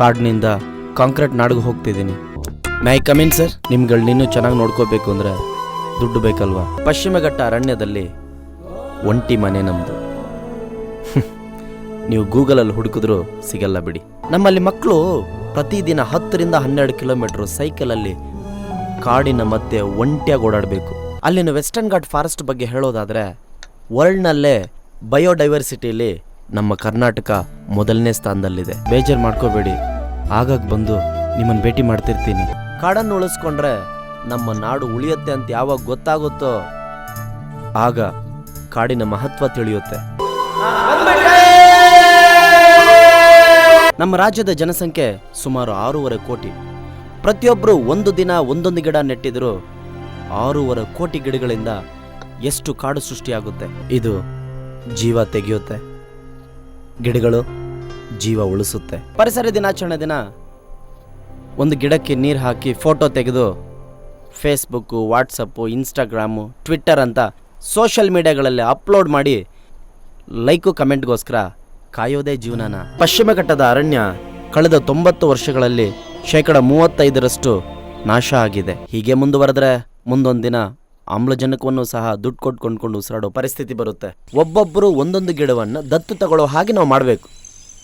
ಕಾಡ್ನಿಂದ concrete ನಾಡಿಗೆ ಹೋಗ್ತಿದ್ದೀನಿ. ಮೈ come in sir ನಿಮ್ಗಳು ಇನ್ನೂ ಚೆನ್ನಾಗಿ ನೋಡ್ಕೋಬೇಕು ಅಂದರೆ ದುಡ್ಡು ಬೇಕಲ್ವಾ? ಪಶ್ಚಿಮಘಟ್ಟ ಅರಣ್ಯದಲ್ಲಿ ಒಂಟಿ ಮನೆ ನಮ್ಮದು ನೀವು ಗೂಗಲಲ್ಲಿ ಹುಡುಕಿದ್ರು ಸಿಗಲ್ಲ ಬಿಡಿ. ನಮ್ಮಲ್ಲಿ ಮಕ್ಕಳು ಪ್ರತಿದಿನ ಹತ್ತರಿಂದ ಹನ್ನೆರಡು ಕಿಲೋಮೀಟ್ರ್ ಸೈಕಲಲ್ಲಿ ಕಾಡಿನ ಮಧ್ಯೆ ಒಂಟಿಯಾಗಿ ಓಡಾಡಬೇಕು. ಅಲ್ಲಿನ ವೆಸ್ಟರ್ನ್ ಘಾಟ್ ಫಾರೆಸ್ಟ್ ಬಗ್ಗೆ ಹೇಳೋದಾದರೆ, ವರ್ಲ್ಡ್ನಲ್ಲೇ ಬಯೋಡೈವರ್ಸಿಟಿಲಿ ನಮ್ಮ ಕರ್ನಾಟಕ ಮೊದಲನೇ ಸ್ಥಾನದಲ್ಲಿದೆ. ಬೇಜಾರು ಮಾಡ್ಕೋಬೇಡಿ. ಆಗಾಗ ಬಂದು ನಿಮ್ಮನ್ನು ಭೇಟಿ ಮಾಡ್ತಿರ್ತೀನಿ. ಕಾಡನ್ನು ಉಳಿಸ್ಕೊಂಡ್ರೆ ನಮ್ಮ ನಾಡು ಉಳಿಯುತ್ತೆ ಅಂತ ಯಾವಾಗ ಗೊತ್ತಾಗುತ್ತೋ ಆಗ ಕಾಡಿನ ಮಹತ್ವ ತಿಳಿಯುತ್ತೆ. ನಮ್ಮ ರಾಜ್ಯದ ಜನಸಂಖ್ಯೆ ಸುಮಾರು ಆರೂವರೆ ಕೋಟಿ. ಪ್ರತಿಯೊಬ್ಬರು ಒಂದು ದಿನ ಒಂದೊಂದು ಗಿಡ ನೆಟ್ಟಿದ್ರು ಆರೂವರೆ ಕೋಟಿ ಗಿಡಗಳಿಂದ ಎಷ್ಟು ಕಾಡು ಸೃಷ್ಟಿಯಾಗುತ್ತೆ? ಇದು ಜೀವ ತೆಗೆಯುತ್ತೆ. ಗಿಡಗಳು ಜೀವ ಉಳಿಸುತ್ತೆ. ಪರಿಸರ ದಿನಾಚರಣೆ ದಿನ ಒಂದು ಗಿಡಕ್ಕೆ ನೀರು ಹಾಕಿ ಫೋಟೋ ತೆಗೆದು ಫೇಸ್ಬುಕ್ಕು ವಾಟ್ಸಪ್ಪು ಇನ್ಸ್ಟಾಗ್ರಾಮು ಟ್ವಿಟ್ಟರ್ ಅಂತ ಸೋಷಿಯಲ್ ಮೀಡಿಯಾಗಳಲ್ಲಿ ಅಪ್ಲೋಡ್ ಮಾಡಿ ಲೈಕು ಕಮೆಂಟ್ಗೋಸ್ಕರ ಕಾಯೋದೇ ಜೀವನನ. ಪಶ್ಚಿಮ ಘಟ್ಟದ ಅರಣ್ಯ ಕಳೆದ ತೊಂಬತ್ತು ವರ್ಷಗಳಲ್ಲಿ ಶೇಕಡ ಮೂವತ್ತೈದರಷ್ಟು ನಾಶ ಆಗಿದೆ. ಹೀಗೆ ಮುಂದುವರೆದ್ರೆ ಮುಂದೊಂದು ದಿನ ಆಮ್ಲಜನಕವನ್ನು ಸಹ ದುಡ್ಡು ಕೊಟ್ಟು ಕೊಂಡ್ಕೊಂಡು ಉಸಿರಾಡೋ ಪರಿಸ್ಥಿತಿ ಬರುತ್ತೆ. ಒಬ್ಬೊಬ್ಬರು ಒಂದೊಂದು ಗಿಡವನ್ನು ದತ್ತು ತಗೊಳ್ಳೋ ಹಾಗೆ ನಾವು ಮಾಡಬೇಕು.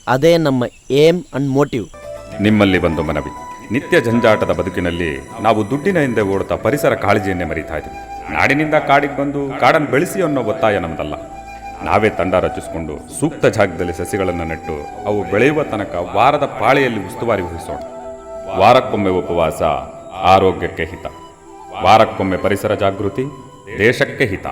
ಅದೇ ನಮ್ಮ ಏಮ್ ಅಂಡ್ ಮೋಟಿವ್. ನಿಮ್ಮಲ್ಲಿ ಒಂದು ಮನವಿ. ನಿತ್ಯ ಜಂಜಾಟದ ಬದುಕಿನಲ್ಲಿ ನಾವು ದುಡ್ಡಿನ ಹಿಂದೆ ಓಡುತ್ತಾ ಪರಿಸರ ಕಾಳಜಿಯನ್ನೇ ಮರಿತಾ ಇದ್ದೀವಿ. ನಾಡಿನಿಂದ ಕಾಡಿಗೆ ಬಂದು ಕಾಡನ್ನು ಬೆಳೆಸಿ ಅನ್ನೋ ಒತ್ತಾಯ ನಮ್ದಲ್ಲ. ನಾವೇ ತಂಡ ರಚಿಸಿಕೊಂಡು ಸೂಕ್ತ ಜಾಗದಲ್ಲಿ ಸಸಿಗಳನ್ನು ನೆಟ್ಟು ಅವು ಬೆಳೆಯುವ ತನಕ ವಾರದ ಪಾಳೆಯಲ್ಲಿ ಉಸ್ತುವಾರಿ ವಹಿಸೋಣ. ವಾರಕ್ಕೊಮ್ಮೆ ಉಪವಾಸ, ಆರೋಗ್ಯಕ್ಕೆ ಹಿತ. ವಾರಕ್ಕೊಮ್ಮೆ ಪರಿಸರ ಜಾಗೃತಿ, ದೇಶಕ್ಕೆ ಹಿತ.